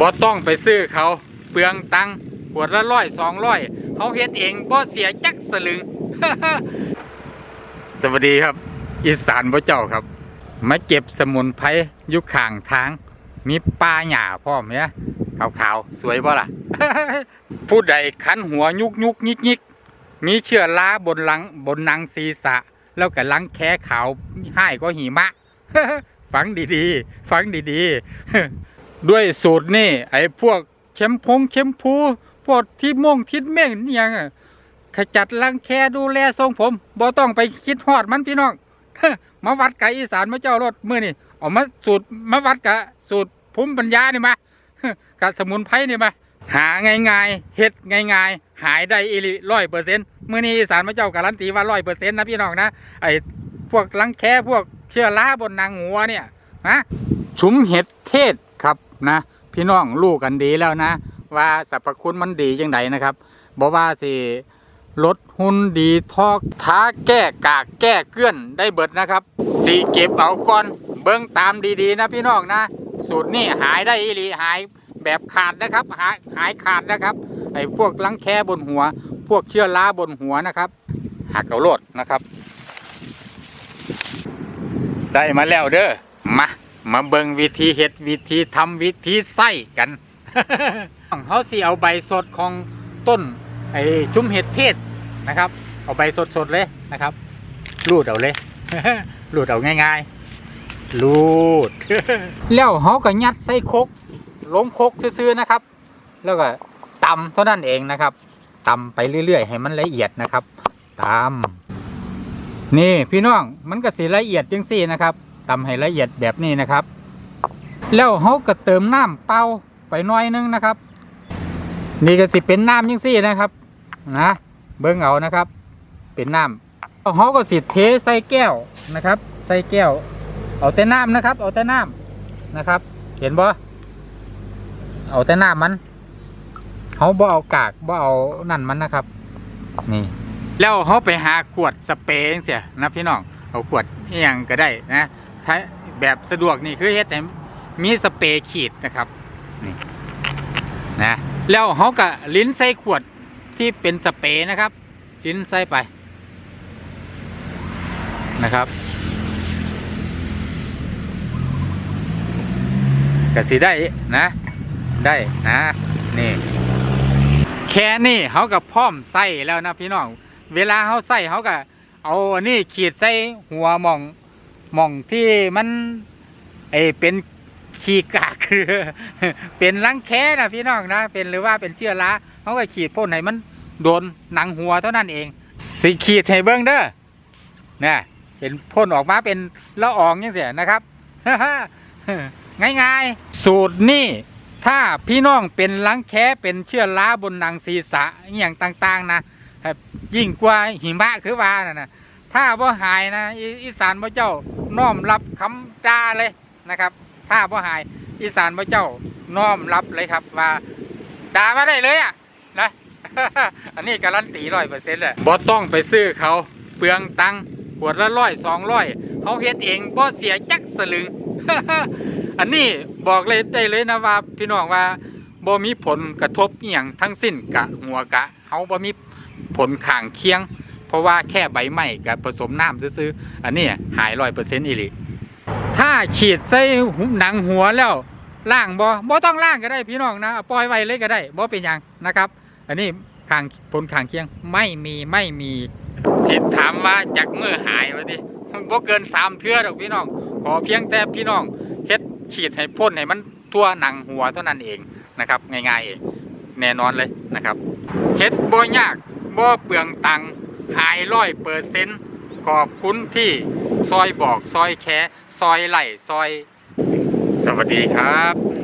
บ่ต้องไปซื้อเขาเปลืองตังขวดละร้อยสองร้อยเขาเฮ็ดเองบ่เสียจักสลึง สวัสดีครับ อีสานบ่เจ้าครับ มาเก็บสมุนไพรยุคข้างทาง มีปลาหญ้าพร้อมเนี่ยขาวๆ สวยบ่ล่ะ ผู้ใดคันหัวยุกยุกยิกยิกมีเชื้อราบนหลังบนหนังศีรษะ แล้วก็หลังแค้ขาวให้ก็หิมะ ฟังดีๆ ฟังดีๆ ด้วยสูตรนี่ไอ้พวกเข็มพงเข็มพูพวกที่ม่งทิดเม่งนี่ยังขจัดรังแคดูแลทรงผมบ่ต้องไปคิดฮอดมันพี่น้องมาวัดกับอีสานมาเจ้ารถเมื่อนี่เอามาสูตรมาวัดกับสูตรภูมิปัญญานี่มากับสมุนไพรนี่มาหาง่ายๆเฮ็ดง่ายๆ หายได้อีหลิร้อยเปอร์เซ็นต์มื่อนี้อีสานมาเจ้าการันตีว่าร้อยเปอร์เซ็นต์นะพี่น้องนะไอ้พวกรังแคพวกเชื้อราบนนางหัวเนี่ยนะชุมเห็ดเทศ ครับนะพี่น้องรู้กันดีแล้วนะ ว่าสรรพคุณมันดียังไงนะครับบอกว่าสิลดหุ่นดีทอกท้าแก้กากแก้เกลื่อนได้เบิดนะครับสีเก็บเอาก่อนเบิ้งตามดีๆนะพี่น้องนะ สูตรนี่หายได้อีหลีหายแบบขาดนะครับหายหายขาดนะครับไอ้พวกรังแคบนหัว พวกเชื้อราบนหัวนะครับหักเอาโลดนะครับ ได้มาแล้วเด้อมา มาเบิ่งวิธีเฮ็ดวิธีทำวิธีใส่กันเขาสิเอาใบสดของต้นไอ้ชุ่มเห็ดเทศนะครับ เอาใบสดๆเลยนะครับ รูดเอาเลย รูดเอาง่ายๆ รูด แล้วเขาก็ยัดใส่คกล้มคกซื่อๆนะครับ แล้วก็ตำเท่านั้นเองนะครับตำไปเรื่อยๆ ให้มันละเอียดนะครับตำนี่พี่น้องมันก็สีละเอียดจังสี่นะครับ ตำให้ละเอียดแบบนี้นะครับ แล้วเขาก็เติมน้ำเปล่าไปหน้อยนึงนะครับ นี่ก็สิเป็นน้ำยังสี่นะครับ นะเบิ้งเอานะครับ เป็นน้ำเขาก็สิเทใส่แก้วนะครับ ใส่แก้ว เอาแต่น้ำนะครับ เอาแต่น้ำนะครับ เห็นบ่เอาแต่น้ำมันเขาบ่เอากากบ่เอานั่นมันนะครับ นี่ แล้วเขาไปหาขวดสเปรย์เสียนะพี่น้องเอาขวดอย่างก็ได้นะ ถ้แบบสะดวกนี่คือเฮ็ดให้มีสเปรย์ขีดนะครับนี่นะแล้วเขาก็ลิ้นใส่ขวดที่เป็นสเปรย์นะครับ ลิ้นใส่ไปนะครับก็สิได้นะ ได้นะนี่แค่นี้เขาก็พร้อมใส่แล้วนะพี่น้อง เวลาเขาใส่เขาก็เอาอันนี้ขีดใส่หัวมอง หมองที่มันไอเป็นขีกากคือ เป็นรังแคนะพี่น้องนะเป็นหรือว่าเป็นเชื้อราเขาก็ขีดพ่นให้มันโดนหนังหัวเท่านั้นเองสิขีดให้เบิ้งเด้อเนี่ยเป็นพ่นออกมาเป็นละอองยังเสียนะครับง่ายๆ สูตรนี่ถ้าพี่น้องเป็นรังแคเป็นเชื้อราบนหนังศีรษะอย่างต่างๆนะยิ่งกว่าหิมะคือว่านะนะถ้าบ่หายนะอีอีสานบ่เจ้า น้อมรับคำด่าเลยนะครับ ถ้าบ่หายอีสานบ่เจ้าน้อมรับเลยครับว่าด่ามาได้เลยอะนะอันนี้การันตีร้อยเปอร์เซ็นต์เลยบ่ต้องไปซื้อเขาเปลืองตังค์ขวดละร้อยสองร้อยเขาเฮ็ดเองบ่เสียจักสลึง อันนี้บอกเลยได้เลยนะว่าพี่น้องว่าบ่มีผลกระทบอย่างทั้งสิ้นกะหัวกะเฮาบ่มีผลข้างเคียง เพราะว่าแค่ใบไม้กับผสมน้ำซื้อๆอันนี้หายร้อยเปอร์เซ็นต์อีหลีถ้าฉีดใส่หนังหัวแล้วล่างบ่บ่ต้องล่างก็ได้พี่น้องนะปล่อยไว้เลยก็ได้บ่เป็นหยังนะครับ อันนี้ขางผลขางเคียงไม่มีไม่มีสิทธิ์ถามว่าจากมือหายวะดิบ่เกินสามเทื่อดอกพี่น้อง ขอเพียงแต่พี่น้องเฮ็ดฉีดให้พ่นให้มันทั่วหนังหัวเท่านั้นเองนะครับ ง่ายๆเองแน่นอนเลยนะครับเฮ็ดบ่ยากบ่เปลืองตังค์ หายร้อยเปอร์เซ็นต์ขอบคุณที่ซอยบอกซอยแคซอยไหลซอย สวัสดีครับ